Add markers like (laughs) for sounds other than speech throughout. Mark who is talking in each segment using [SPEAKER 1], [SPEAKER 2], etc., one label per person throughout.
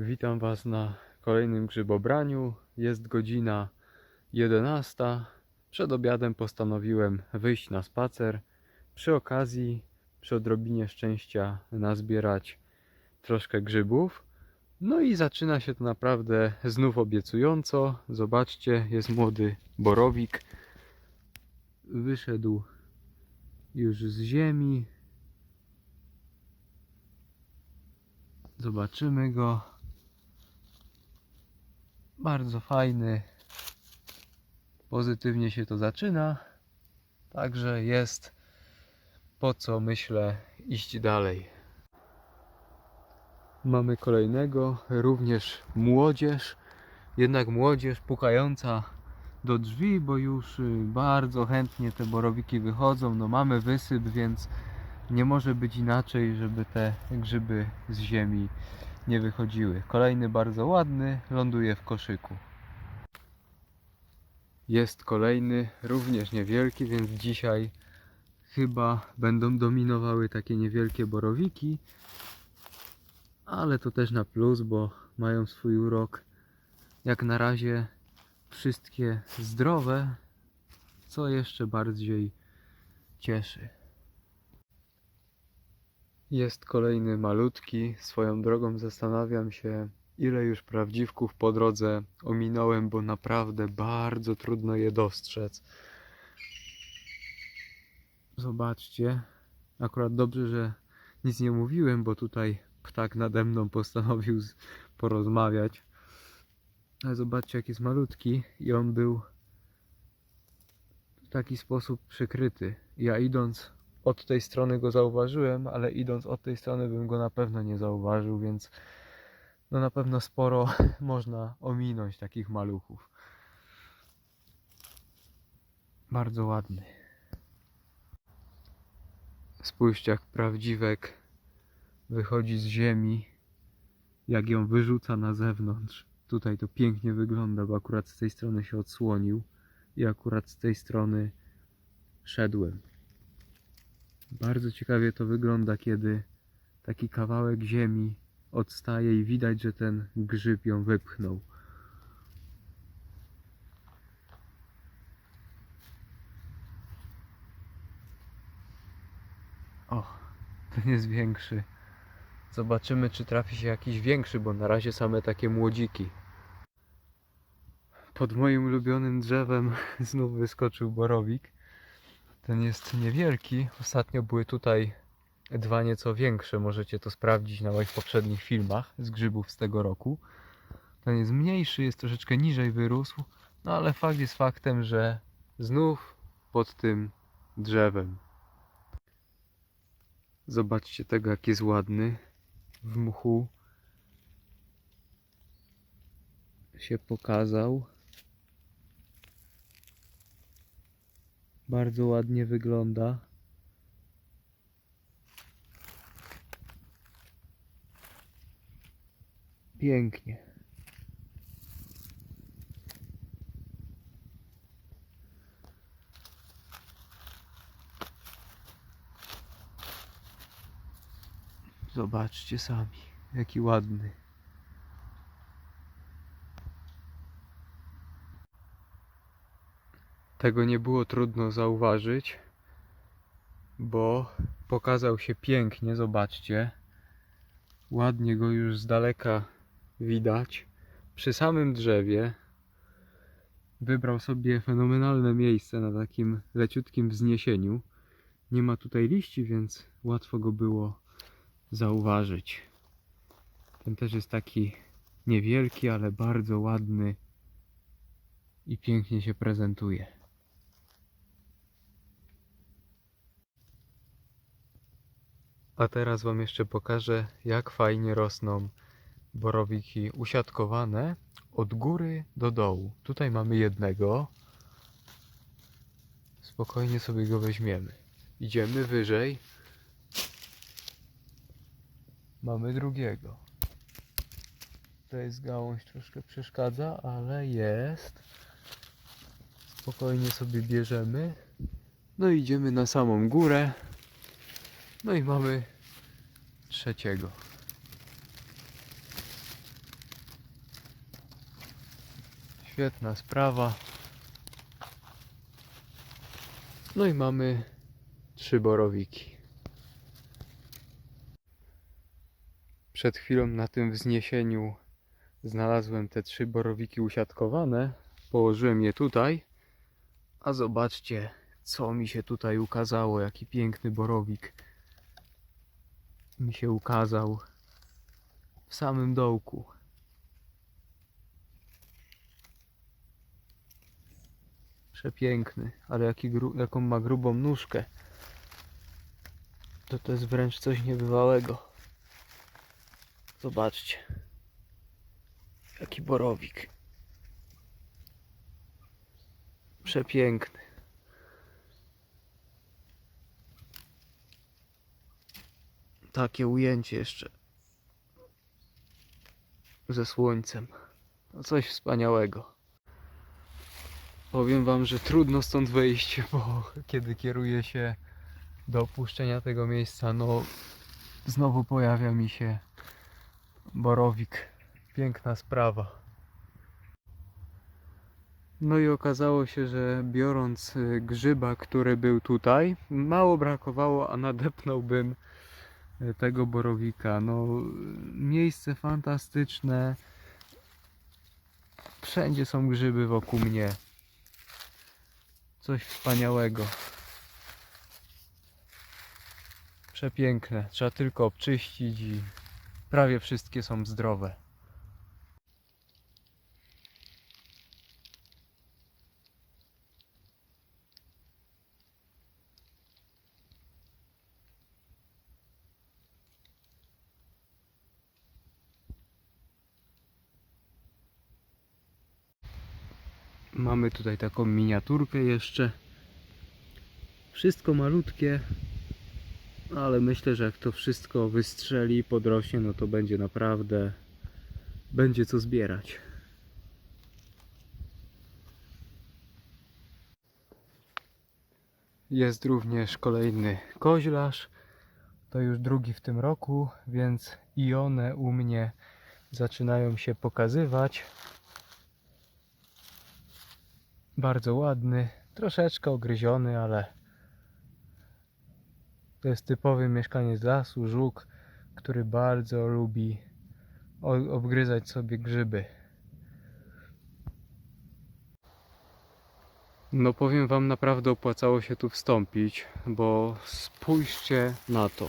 [SPEAKER 1] Witam Was na kolejnym grzybobraniu. Jest godzina 11. Przed obiadem postanowiłem wyjść na spacer. Przy okazji, przy odrobinie szczęścia, nazbierać troszkę grzybów. No i zaczyna się to naprawdę znów obiecująco. Zobaczcie, jest młody borowik. Wyszedł już z ziemi. Zobaczymy go. Bardzo fajny. Pozytywnie się to zaczyna. Także jest po co myślę iść dalej. Mamy kolejnego, również młodzież. Jednak młodzież pukająca do drzwi, bo już y, bardzo chętnie te borowiki wychodzą. No mamy wysyp, więc nie może być inaczej, żeby te grzyby z ziemi nie wychodziły. Kolejny bardzo ładny ląduje w koszyku. Jest kolejny, również niewielki, więc dzisiaj chyba będą dominowały takie niewielkie borowiki. Ale to też na plus, bo mają swój urok. Jak na razie wszystkie zdrowe, co jeszcze bardziej cieszy. Jest kolejny malutki. Swoją drogą zastanawiam się, ile już prawdziwków po drodze ominąłem, bo naprawdę bardzo trudno je dostrzec. Zobaczcie, akurat dobrze, że nic nie mówiłem, bo tutaj ptak nade mną postanowił porozmawiać. Ale zobaczcie, jak jest malutki i on był w taki sposób przykryty. Ja idąc od tej strony go zauważyłem, ale idąc od tej strony bym go na pewno nie zauważył, więc no na pewno sporo (laughs) można ominąć takich maluchów. Bardzo ładny. Spójrzcie jak prawdziwek wychodzi z ziemi, jak ją wyrzuca na zewnątrz. Tutaj to pięknie wygląda, bo akurat z tej strony się odsłonił i akurat z tej strony szedłem. Bardzo ciekawie to wygląda, kiedy taki kawałek ziemi odstaje i widać, że ten grzyb ją wypchnął. O, ten jest większy. Zobaczymy, czy trafi się jakiś większy, bo na razie same takie młodziki. Pod moim ulubionym drzewem (laughs) znów wyskoczył borowik. Ten jest niewielki. Ostatnio były tutaj dwa nieco większe. Możecie to sprawdzić na moich poprzednich filmach z grzybów z tego roku. Ten jest mniejszy, jest troszeczkę niżej wyrósł. No ale fakt jest faktem, że znów pod tym drzewem. Zobaczcie tego, jak jest ładny. W mchu się pokazał. Bardzo ładnie wygląda. Pięknie. Zobaczcie sami, jaki ładny. Tego nie było trudno zauważyć, bo pokazał się pięknie, zobaczcie. Ładnie go już z daleka widać. Przy samym drzewie wybrał sobie fenomenalne miejsce na takim leciutkim wzniesieniu. Nie ma tutaj liści, więc łatwo go było zauważyć. Ten też jest taki niewielki, ale bardzo ładny i pięknie się prezentuje. A teraz Wam jeszcze pokażę, jak fajnie rosną borowiki usiadkowane od góry do dołu. Tutaj mamy jednego. Spokojnie sobie go weźmiemy. Idziemy wyżej. Mamy drugiego. To jest gałąź troszkę przeszkadza, ale jest. Spokojnie sobie bierzemy. No idziemy na samą górę. No i mamy trzeciego. Świetna sprawa. No i mamy trzy borowiki. Przed chwilą na tym wzniesieniu znalazłem te trzy borowiki usiadkowane. Położyłem je tutaj. A zobaczcie, co mi się tutaj ukazało. Jaki piękny borowik mi się ukazał w samym dołku. Przepiękny, ale jaki jaką ma grubą nóżkę. To to jest wręcz coś niebywałego. Zobaczcie. Jaki borowik. Przepiękny. Takie ujęcie jeszcze ze słońcem. No coś wspaniałego. Powiem wam, że trudno stąd wyjść, (laughs) bo kiedy kieruję się do opuszczenia tego miejsca, no znowu pojawia mi się borowik. Piękna sprawa. No i okazało się, że biorąc y, grzyba, który był tutaj, mało brakowało, a nadepnąłbym tego borowika. No, miejsce fantastyczne. Wszędzie są grzyby wokół mnie. Coś wspaniałego. Przepiękne. Trzeba tylko obczyścić i prawie wszystkie są zdrowe. Mamy tutaj taką miniaturkę jeszcze. Wszystko malutkie, ale myślę, że jak to wszystko wystrzeli, podrośnie, no to będzie naprawdę będzie co zbierać. Jest również kolejny koźlarz. To już drugi w tym roku, więc i one u mnie zaczynają się pokazywać. Bardzo ładny, troszeczkę ogryziony, ale to jest typowy mieszkaniec lasu, żuk, który bardzo lubi obgryzać sobie grzyby. No powiem wam, naprawdę opłacało się tu wstąpić, bo spójrzcie na to.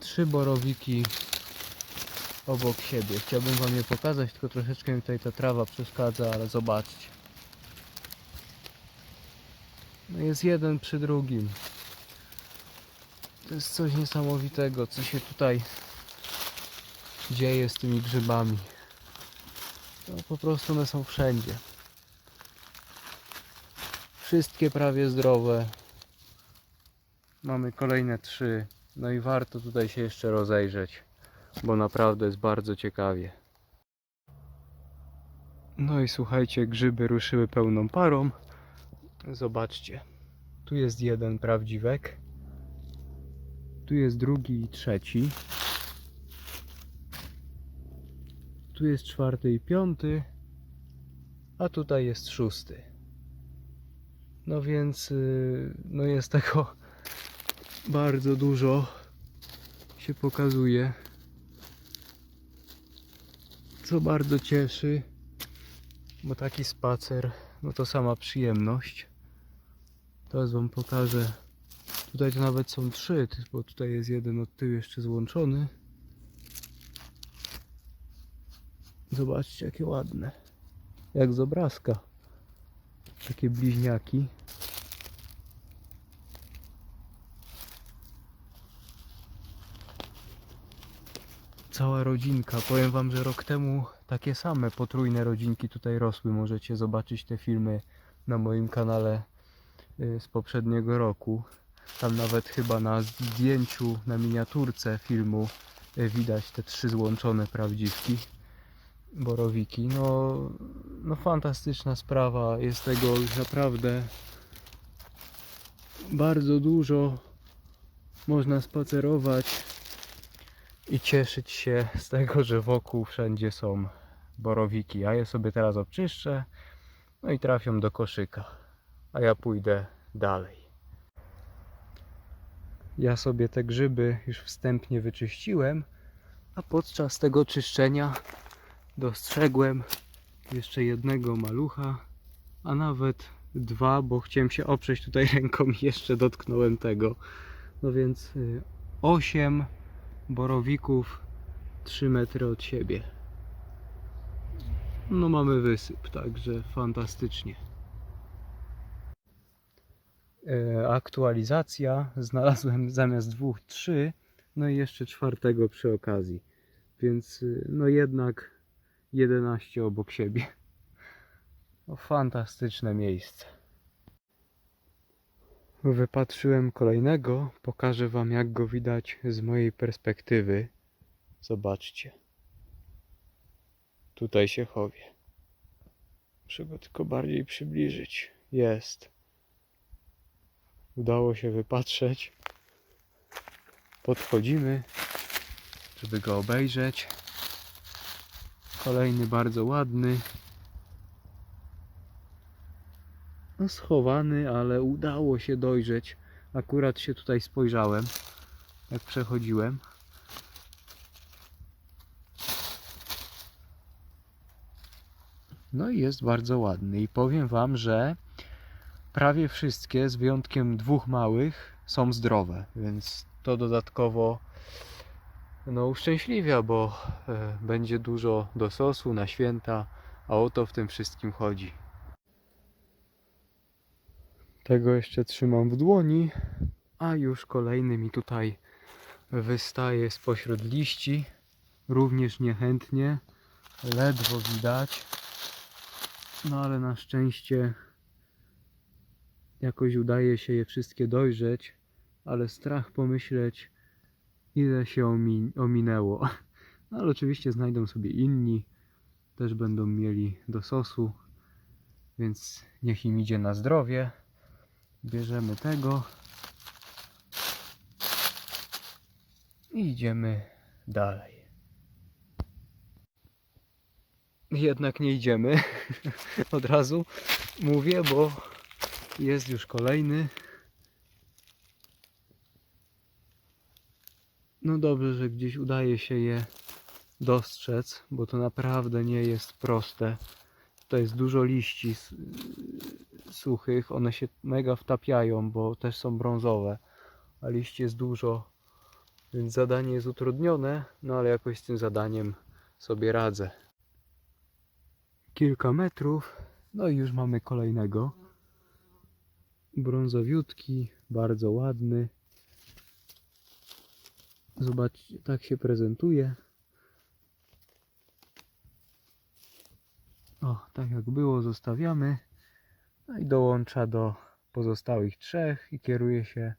[SPEAKER 1] Trzy borowiki obok siebie. Chciałbym wam je pokazać, tylko troszeczkę mi tutaj ta trawa przeszkadza, ale zobaczcie. No jest jeden przy drugim. To jest coś niesamowitego, co się tutaj dzieje z tymi grzybami. No, po prostu one są wszędzie. Wszystkie prawie zdrowe. Mamy kolejne trzy. No i warto tutaj się jeszcze rozejrzeć, bo naprawdę jest bardzo ciekawie. No i słuchajcie, grzyby ruszyły pełną parą. Zobaczcie. Tu jest jeden prawdziwek. Tu jest drugi i trzeci. Tu jest czwarty i piąty. A tutaj jest szósty. No więc yy, no jest tego (laughs) bardzo dużo się pokazuje. Co bardzo cieszy, bo taki spacer, no to sama przyjemność. Teraz wam pokażę. Tutaj to nawet są trzy, bo tutaj jest jeden od tyłu jeszcze złączony. Zobaczcie jakie ładne. Jak z obrazka. Takie bliźniaki. Cała rodzinka. Powiem wam, że rok temu takie same potrójne rodzinki tutaj rosły. Możecie zobaczyć te filmy na moim kanale y, z poprzedniego roku. Tam nawet chyba na zdjęciu, na miniaturce filmu y, widać te trzy złączone prawdziwki, borowiki. No, no fantastyczna sprawa. Jest tego już naprawdę bardzo dużo. Można spacerować. I cieszyć się z tego, że wokół wszędzie są borowiki. Ja je sobie teraz obczyszczę, no i trafią do koszyka, a ja pójdę dalej. Ja sobie te grzyby już wstępnie wyczyściłem, a podczas tego czyszczenia dostrzegłem jeszcze jednego malucha, a nawet dwa, bo chciałem się oprzeć tutaj (laughs) ręką i jeszcze dotknąłem tego. No więc y, osiem borowików 3 metry od siebie. No mamy wysyp, także fantastycznie. E, aktualizacja. Znalazłem zamiast dwóch trzy, no i jeszcze czwartego przy okazji. Więc y, no jednak 11 obok siebie. No, fantastyczne miejsce. Wypatrzyłem kolejnego. Pokażę Wam, jak go widać z mojej perspektywy. Zobaczcie. Tutaj się chowie. Muszę go tylko bardziej przybliżyć. Jest. Udało się wypatrzeć. Podchodzimy, żeby go obejrzeć. Kolejny bardzo ładny. No schowany, ale udało się dojrzeć. Akurat się tutaj spojrzałem, jak przechodziłem. No i jest bardzo ładny. I powiem Wam, że prawie wszystkie, z wyjątkiem dwóch małych, są zdrowe, więc to dodatkowo no, uszczęśliwia, bo e, będzie dużo do sosu na święta, a o to w tym wszystkim chodzi. Tego jeszcze trzymam w dłoni, a już kolejny mi tutaj wystaje spośród liści. Również niechętnie, ledwo widać. No ale na szczęście jakoś udaje się je wszystkie dojrzeć, ale strach pomyśleć, ile się omin ominęło. (laughs) No ale oczywiście znajdą sobie inni, też będą mieli do sosu, więc niech im idzie na zdrowie. Bierzemy tego i idziemy dalej. Jednak nie idziemy. (laughs) Od razu mówię, bo jest już kolejny. No dobrze, że gdzieś udaje się je dostrzec, bo to naprawdę nie jest proste. Tutaj jest dużo liści suchych, one się mega wtapiają, bo też są brązowe, a liści jest dużo, więc zadanie jest utrudnione, no ale jakoś z tym zadaniem sobie radzę. Kilka metrów, no i już mamy kolejnego. Brązowiutki, bardzo ładny. Zobaczcie, tak się prezentuje. O, tak jak było, zostawiamy. No i dołącza do pozostałych trzech i kieruje się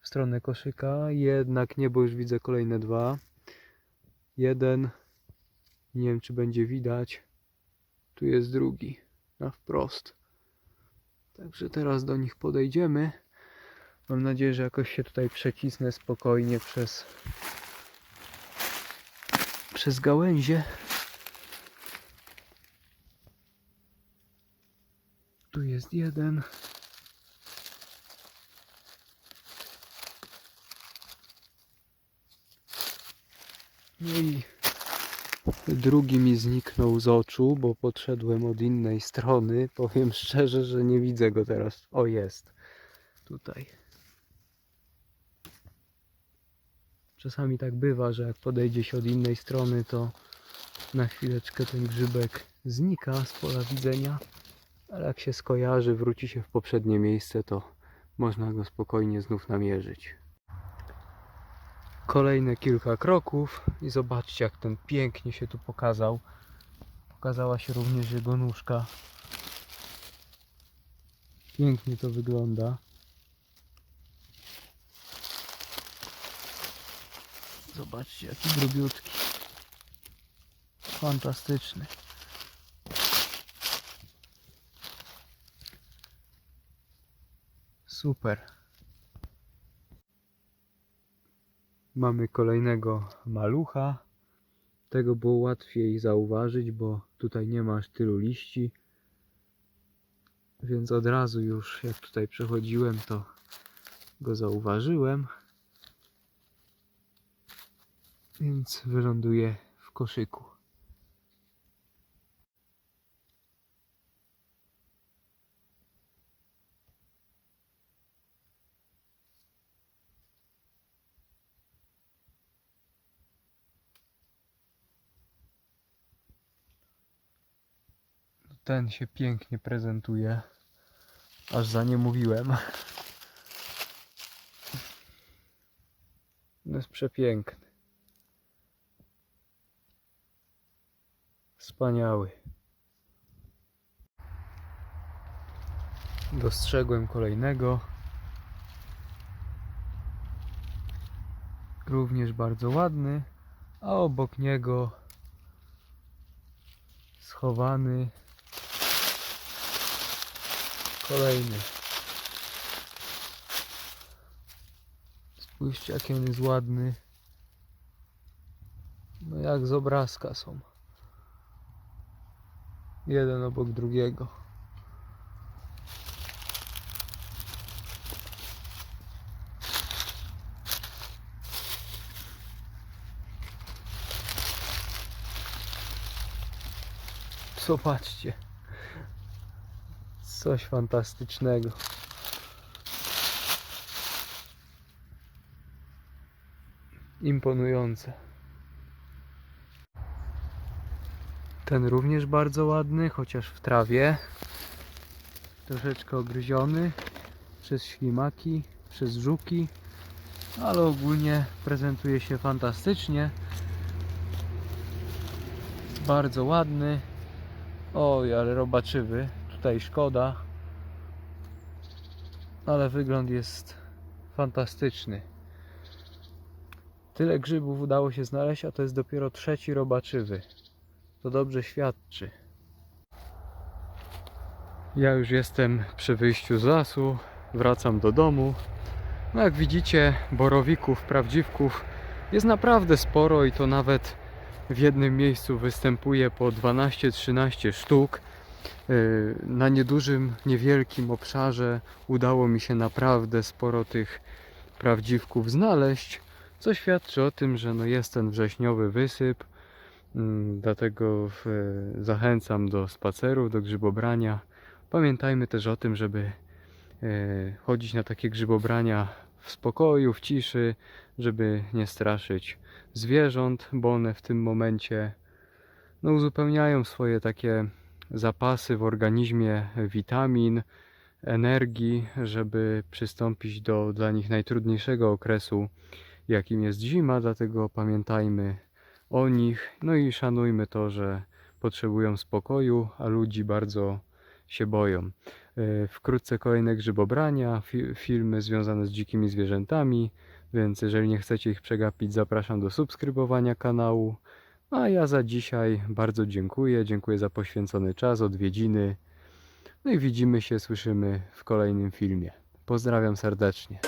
[SPEAKER 1] w stronę koszyka. Jednak nie, bo już widzę kolejne dwa. Jeden. Nie wiem, czy będzie widać. Tu jest drugi. Na wprost. Także teraz do nich podejdziemy. Mam nadzieję, że jakoś się tutaj przecisnę spokojnie przez przez gałęzie. Tu jest jeden. No i drugi mi zniknął z oczu, bo podszedłem od innej strony. Powiem szczerze, że nie widzę go teraz. O, jest. Tutaj. Czasami tak bywa, że jak podejdzie się od innej strony, to na chwileczkę ten grzybek znika z pola widzenia. Ale jak się skojarzy, wróci się w poprzednie miejsce, to można go spokojnie znów namierzyć. Kolejne kilka kroków i zobaczcie jak ten pięknie się tu pokazał. Pokazała się również jego nóżka. Pięknie to wygląda. Zobaczcie jaki grubiutki. Fantastyczny. Super. Mamy kolejnego malucha. Tego było łatwiej zauważyć, bo tutaj nie ma aż tylu liści. Więc od razu już jak tutaj przechodziłem, to go zauważyłem. Więc wyląduje w koszyku. Ten się pięknie prezentuje. Aż za nie mówiłem. No jest przepiękny. Wspaniały. Dostrzegłem kolejnego. Również bardzo ładny, a obok niego schowany kolejny. Spójrzcie jaki on jest ładny. No jak z obrazka są. Jeden obok drugiego. Zobaczcie. Coś fantastycznego. Imponujące. Ten również bardzo ładny, chociaż w trawie. Troszeczkę ogryziony przez ślimaki, przez żuki, ale ogólnie prezentuje się fantastycznie. Bardzo ładny. Oj, ale robaczywy. Tutaj szkoda. Ale wygląd jest fantastyczny. Tyle grzybów udało się znaleźć, a to jest dopiero trzeci robaczywy. To dobrze świadczy. Ja już jestem przy wyjściu z lasu, wracam do domu. No jak widzicie, borowików, prawdziwków jest naprawdę sporo i to nawet w jednym miejscu występuje po 12-13 sztuk. Yy, Na niedużym, niewielkim obszarze udało mi się naprawdę sporo tych prawdziwków znaleźć, co świadczy o tym, że no jest ten wrześniowy wysyp. Mm, Dlatego zachęcam do spacerów, do grzybobrania. Pamiętajmy też o tym, żeby e, chodzić na takie grzybobrania w spokoju, w ciszy, żeby nie straszyć zwierząt, bo one w tym momencie no, uzupełniają swoje takie zapasy w organizmie witamin, energii, żeby przystąpić do dla nich najtrudniejszego okresu, jakim jest zima. Dlatego pamiętajmy o nich, no i szanujmy to, że potrzebują spokoju, a ludzi bardzo się boją. E, Wkrótce kolejne grzybobrania, fi- filmy związane z dzikimi zwierzętami, więc jeżeli nie chcecie ich przegapić, zapraszam do subskrybowania kanału. A ja za dzisiaj bardzo dziękuję. Dziękuję za poświęcony czas, odwiedziny. No i widzimy się, słyszymy w kolejnym filmie. Pozdrawiam serdecznie.